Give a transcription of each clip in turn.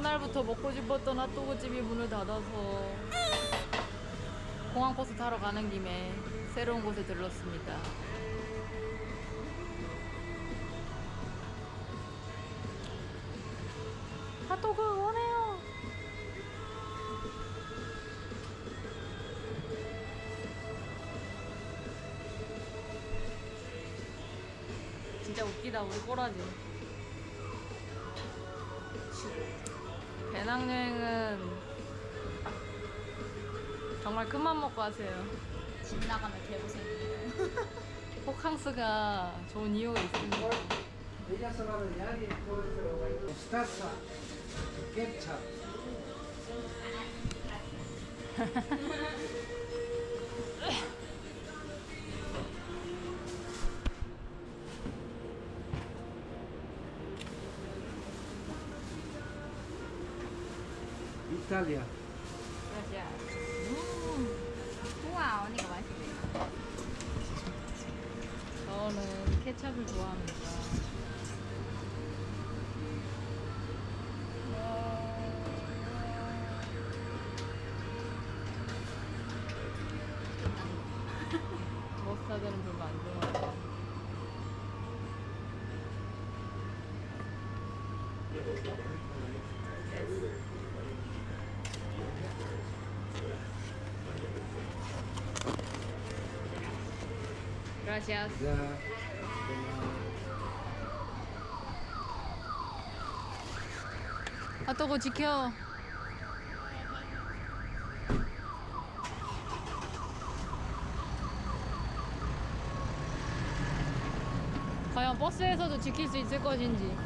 그날부터 먹고 싶었던 핫도그집이 문을 닫아서 공항버스 타러 가는 김에 새로운 곳에 들렀습니다. 핫도그 원해요. 진짜 웃기다 우리 꼬라지. 배낭여행은 정말 큰맘 먹고 하세요. 집 나가면 개고생이에요. 호캉스가 좋은 이유가 있습니다. Ella mostaza, ketchup. Italia. 우와, 언니가 맛있네. 저는 케찹을 좋아합니다. 머스타드는 별로 안 좋아해요. Gracias. Ya. 핫도그 지켜. 과연 버스에서도 지킬 수 있을 것인지.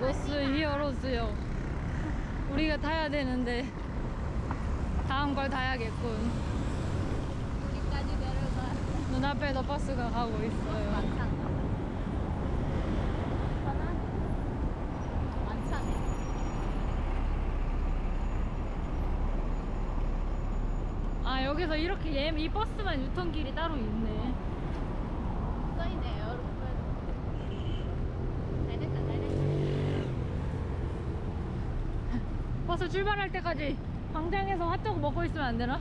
로스 히어로스요. 되는데 다음 걸 타야겠군. 여기까지 내려가. 눈앞에도 버스가 가고 있어요. 많잖아. 많잖아. 아 여기서 이렇게 얘, 이 버스만 유턴길이 따로 있네 여러분. 잘 됐다, 잘 됐다. 버스 출발할 때까지 광장에서 핫도그 먹고 있으면 안 되나?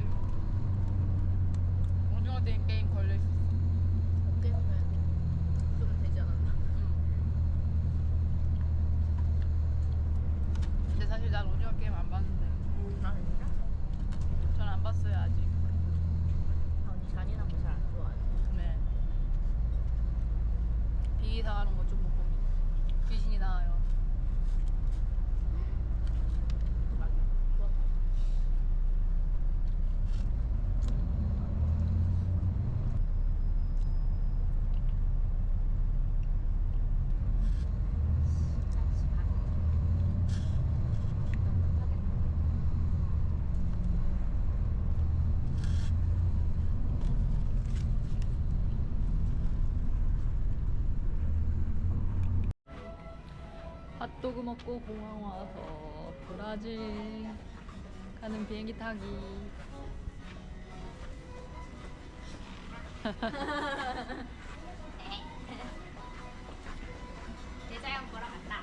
느낌 오징어된 게임 걸릴 수 있어. 어깨면 좀 되지 않았나? 근데 사실 난 오징어 게임 안 봤는데. 아 진짜? 전 안 봤어요 아직. 아니, 잔인한 거 잘 안 좋아해. 네. 비기 당하는 거 좀못 뭐 봅니다. 귀신이 나와요. 핫도그 먹고 공항 와서 브라질 가는 비행기 타기. 대자연 보러 갔다.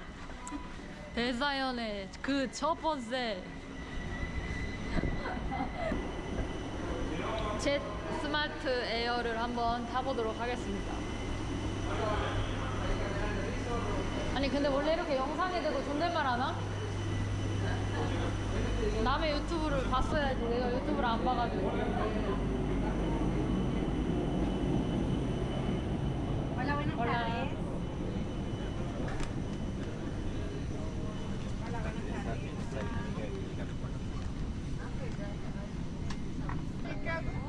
대자연의 그 첫 번째 젯 스마트 에어를 한번 타보도록 하겠습니다. 아니 근데 원래 이렇게 영상에 대고 존댓말 하나? 남의 유튜브를 봤어야지 내가 유튜브를 안 봐가지고 Hola, buenas Hola. tardes.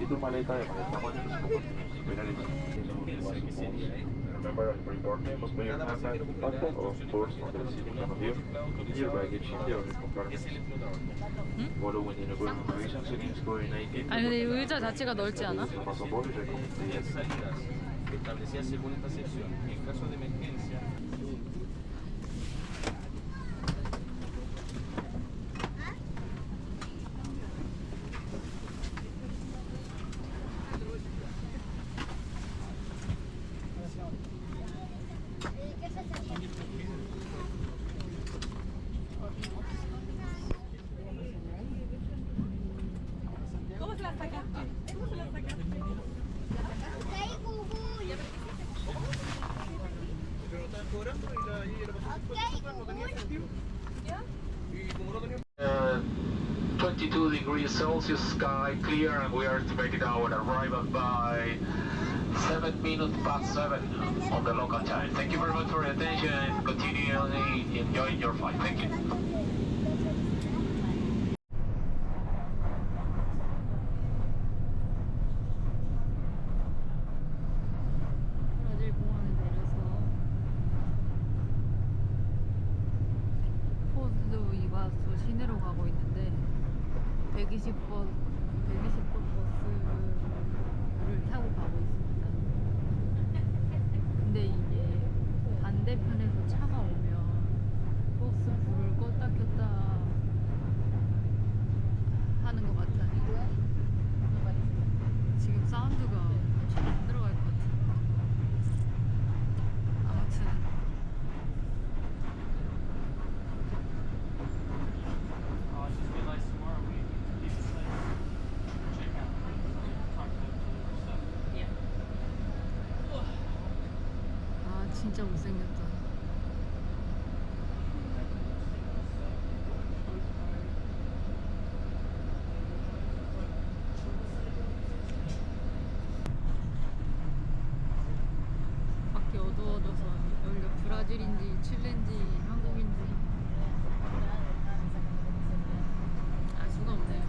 Y tu maleta de mayor Remember report name must be your handbag, backpack or purse on the end of. Your baggage in the other compartment. Follow when you go on operations against COVID-19. 아니 근데 이 의자 자체가 넓지 않아? Su pasaporte y recomendaciones. salidas establecidas según esta sección. En caso de emergencia, degrees Celsius, sky clear, and we are estimating our arrival by 7 minutes past 7 on the local time. Thank you very much for your attention and continually enjoying your flight. Thank you. 진짜 못생겼다. 밖에 어두워져서 여기가 브라질인지 칠레인지 알 수가 없네요.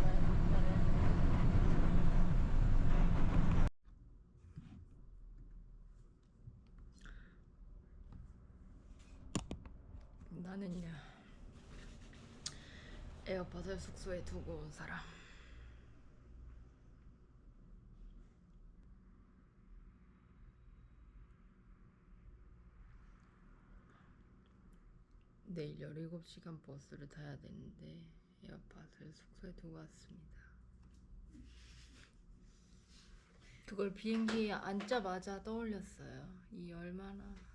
나는요 에어팟을 숙소에 두고 온 사람. 내일 17시간 버스를 타야 되는데 에어팟을 숙소에 두고 왔습니다. 그걸 비행기에 앉자마자 떠올렸어요. 이 얼마나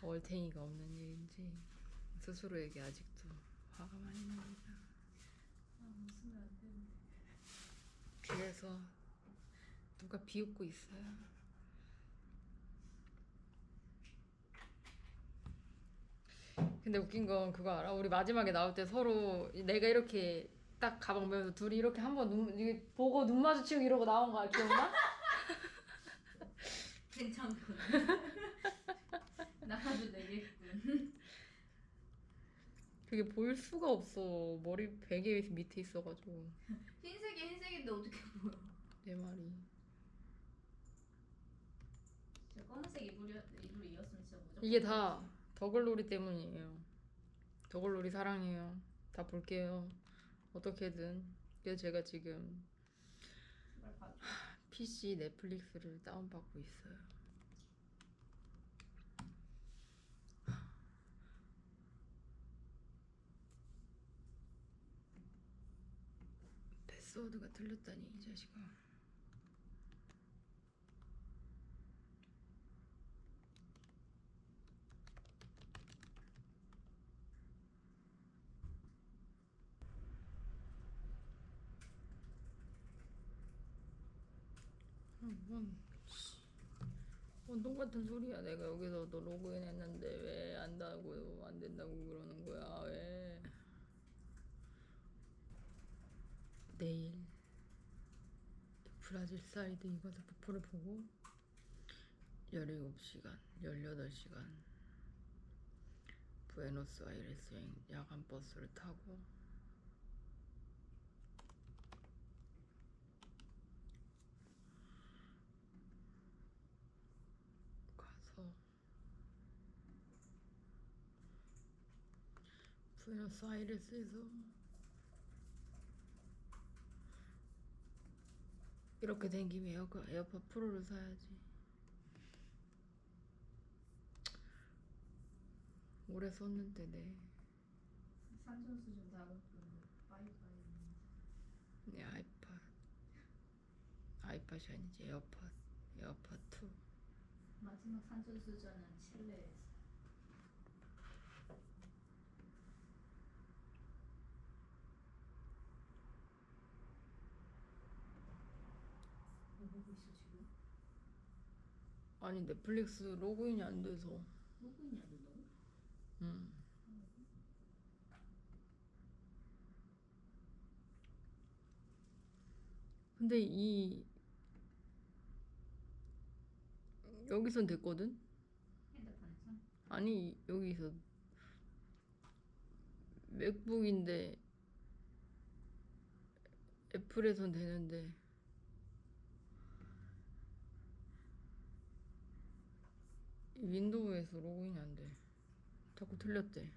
월탱이가 없는 일인지 스스로에게 아직도 화가 많이 납니다. 귀에서 누가 비웃고 있어요. 근데 웃긴 건 그거 알아? 우리 마지막에 나올 때 서로 내가 이렇게 딱 가방 메면서 둘이 이렇게 한번 눈 이게 보고 눈 마주치고 이러고 나온 거 기억나? 괜찮고. 나가도 되겠군. 그게 보일 수가 없어. 머리 베개 밑에 있어가지고. 흰색이 흰색인데 어떻게 보여? 내 말이. 검은색 이불이, 이불 이었으면 진짜 무조건. 이게 다 더글놀이 때문이에요. 더글놀이 사랑해요. 다 볼게요. 어떻게든. 그래서 제가 지금 PC 넷플릭스를 다운받고 있어요. 패스워드가 틀렸다니 이 자식아. 음, 뭔, 씨. 뭔 똑같은 소리야. 내가 여기서 너 로그인 했는데 왜 안다고 안 된다고 그러는 거야. 왜? 내일 브라질 사이드 이바드 폭포를 보고 17시간, 18시간 부에노스아이레스행 야간 버스를 타고 가서 부에노스아이레스에서 이렇게 된 김에 에어팟, 에어팟 프로를 사야지 오래 썼는데 네. 산전수 좀 다룬 빠이빠이. 내 아이팟 아이팟이 아니지 에어팟 에어팟 2 마지막 산전수전은 칠레에서. 뭐 보고 있어 지금? 아니 넷플릭스 로그인이 안 돼서 로그인이 안 된다고? 음. 근데 이 여기선 됐거든? 핸드폰에서? 아니 여기서 맥북인데 애플에선 되는데 윈도우에서 로그인이 안 돼. 자꾸 틀렸대.